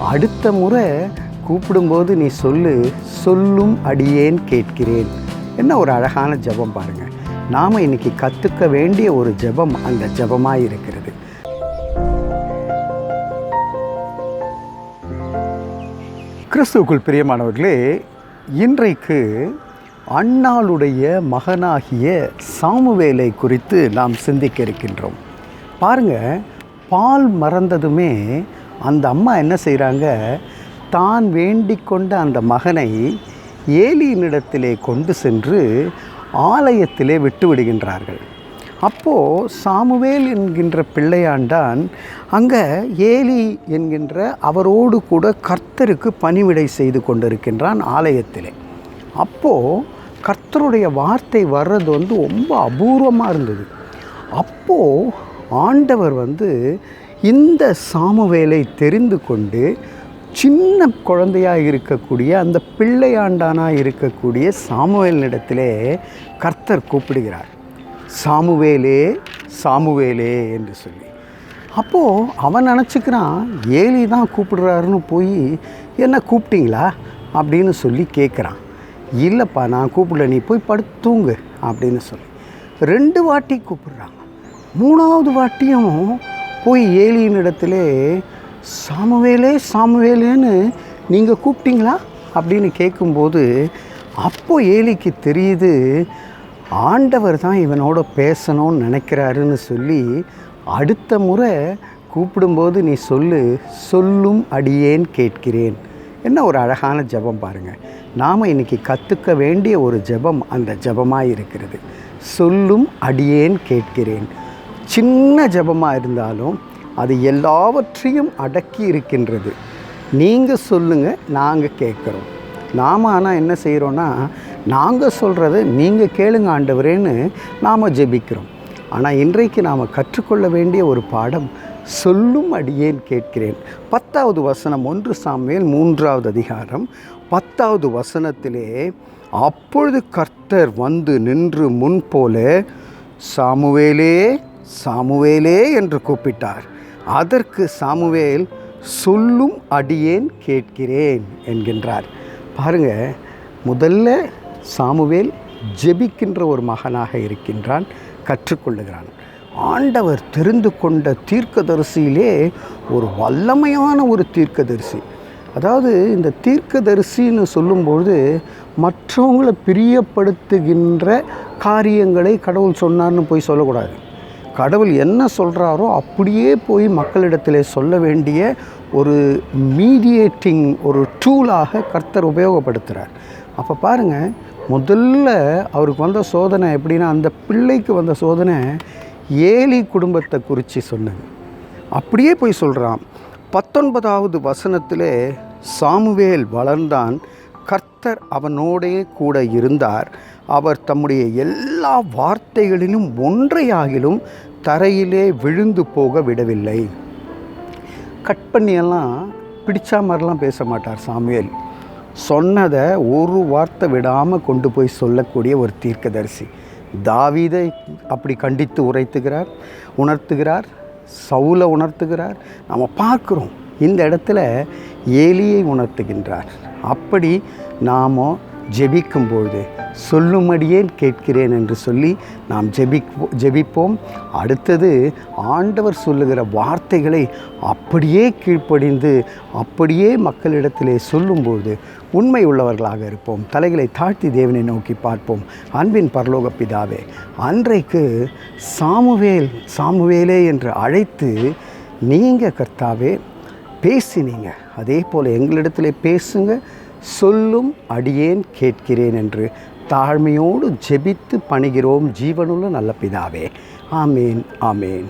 அடுத்த முறை கூப்பிடும்போது நீ சொல்லு சொல்லும் அடியேன் கேட்கிறேன். என்ன ஒரு அழகான ஜெபம் பாருங்க. நாம் இன்னைக்கு கற்றுக்க வேண்டிய ஒரு ஜெபம் அந்த ஜெபமாக இருக்கிறது. கிறிஸ்துவுக்குள் பிரியமானவர்களே இன்றைக்கு அண்ணாளுடைய மகனாகிய சாமுவேலை குறித்து நாம் சிந்திக்க இருக்கின்றோம். பாருங்க பால் மறந்ததுமே அந்த அம்மா என்ன செய்கிறாங்க தான் வேண்டிக்கொண்ட அந்த மகனை ஏலியினிடத்திலே கொண்டு சென்று ஆலயத்திலே விட்டு விடுகின்றார்கள். அப்போது சாமுவேல் என்கின்ற பிள்ளையாண்டான் அங்கே ஏலி என்கின்ற அவரோடு கூட கர்த்தருக்கு பணிவிடை செய்து கொண்டிருக்கின்றான் ஆலயத்திலே. அப்போது கர்த்தருடைய வார்த்தை வர்றது வந்து ரொம்ப அபூர்வமாக இருந்தது. அப்போது ஆண்டவர் வந்து இந்த சாமுவேலை தெரிந்து கொண்டு சின்ன குழந்தையாக இருக்கக்கூடிய அந்த பிள்ளையாண்டானாக இருக்கக்கூடிய சாமுவேலினிடத்திலே கர்த்தர் கூப்பிடுகிறார். சாமுவேலே சாமுவேலே என்று சொல்லி. அப்போது அவன் நினச்சிக்கிறான் ஏலி தான் கூப்பிடுறாருன்னு போய் என்ன கூப்பிட்டீங்களா? அப்படின்னு சொல்லி கேட்குறான் இல்லைப்பா நான் கூப்பிடல நீ போய் படுத்து தூங்கு அப்படின்னு சொல்லி. ரெண்டு வாட்டி கூப்பிடுறாங்க. மூணாவது வாட்டியும் போய் ஏலியின் இடத்திலே சாமுவேலே சாமுவேலேன்னு நீங்கள் கூப்பிட்டீங்களா? அப்படின்னு கேட்கும்போது அப்போ ஏலிக்கு தெரியுது ஆண்டவர் தான் இவனோட பேசணும்னு நினைக்கிறாருன்னு சொல்லி அடுத்த முறை கூப்பிடும்போது நீ சொல்லு சொல்லும் அடியேன் கேட்கிறேன். என்ன ஒரு அழகான ஜெபம் பாருங்கள் நாம் இன்னைக்கு கற்றுக்க வேண்டிய ஒரு ஜெபம் அந்த ஜெபமாக இருக்கிறது. சொல்லும் அடியேன் கேட்கிறேன். சின்ன ஜெபமாக இருந்தாலும் அது எல்லாவற்றையும் அடக்கி இருக்கின்றது. நீங்கள் சொல்லுங்கள் நாங்கள் கேட்குறோம். நாம் ஆனால் என்ன செய்கிறோன்னா நாங்கள் சொல்கிறத நீங்கள் கேளுங்க ஆண்டவரேன்னு நாம் ஜெபிக்கிறோம். ஆனால் இன்றைக்கு நாம் கற்றுக்கொள்ள வேண்டிய ஒரு பாடம் சொல்லும் அடியேன் கேட்கிறேன். பத்தாவது வசனம் ஒன்று சாமியல் மூன்றாவது அதிகாரம் பத்தாவது வசனத்திலே அப்பொழுது கர்த்தர் வந்து நின்று முன்போல சாமுவேலே சாமுவேலே என்று கூப்பிட்டார். அதற்கு சாமுவேல் சொல்லும் அடியேன் கேட்கிறேன் என்கின்றார். பாருங்க முதல்ல சாமுவேல் ஜெபிக்கின்ற ஒரு மகனாக இருக்கின்றான் கற்றுக்கொள்ளுகிறான். ஆண்டவர் தெரிந்து கொண்ட தீர்க்கதரிசியிலே ஒரு வல்லமையான ஒரு தீர்க்கதரிசி. அதாவது இந்த தீர்க்கதரிசின்னு சொல்லும்பொழுது மற்றவங்களை பிரியப்படுத்துகின்ற காரியங்களை கடவுள் சொன்னார்னு போய் சொல்லக்கூடாது. கடவுள் என்ன சொல்கிறாரோ அப்படியே போய் மக்களிடத்தில் சொல்ல வேண்டிய ஒரு மீடியேட்டிங் ஒரு டூலாக கர்த்தர் உபயோகப்படுத்துகிறார் அப்போ பாருங்கள் முதல்ல அவருக்கு வந்த சோதனை எப்படின்னா அந்த பிள்ளைக்கு வந்த சோதனை ஏலி குடும்பத்தை குறித்து சொன்னது. அப்படியே போய் சொல்கிறான் பத்தொன்பதாவது வசனத்திலே சாமுவேல் வளர்ந்தான். கர்த்தர் அவனோடே கூட இருந்தார். அவர் தம்முடைய எல்லா வார்த்தைகளிலும் ஒன்றையாகிலும் தரையிலே விழுந்து போக விடவில்லை. கட் பண்ணியெல்லாம் பிடிச்சா மாதிரிலாம் பேச மாட்டார் சாமுவேல். சொன்னதை ஒரு வார்த்தை விடாமல் கொண்டு போய் சொல்லக்கூடிய ஒரு தீர்க்கதரிசி. தாவீதை அப்படி கண்டித்து உரைத்துகிறார் உணர்த்துகிறார் சவுலை உணர்த்துகிறார். நம்ம பார்க்குறோம். இந்த இடத்துல ஏலியை உணர்த்துகின்றார். அப்படி நாம் ஜெபிக்கும்பொழுது சொல்லும்படியே கேட்கிறேன் என்று சொல்லி நாம் ஜெபிக் ஜெபிப்போம். அடுத்தது ஆண்டவர் சொல்லுகிற வார்த்தைகளை அப்படியே கீழ்ப்படிந்து அப்படியே மக்களிடத்திலே சொல்லும்போது உண்மை உள்ளவர்களாக இருப்போம். தலைகளை தாழ்த்தி தேவனை நோக்கி பார்ப்போம். அன்பின் பரலோக பிதாவே அன்றைக்கு சாமுவேல் சாமுவேலே என்று அழைத்து நீங்கள் கர்த்தாவே பேசினீங்க. அதே போல் எங்களிடத்திலே பேசுங்க. சொல்லும் அடியேன் கேட்கிறேன் என்று தாழ்மையோடு ஜெபித்து பணிகிறோம் ஜீவனுள்ள நல்ல பிதாவே. ஆமேன் ஆமேன்.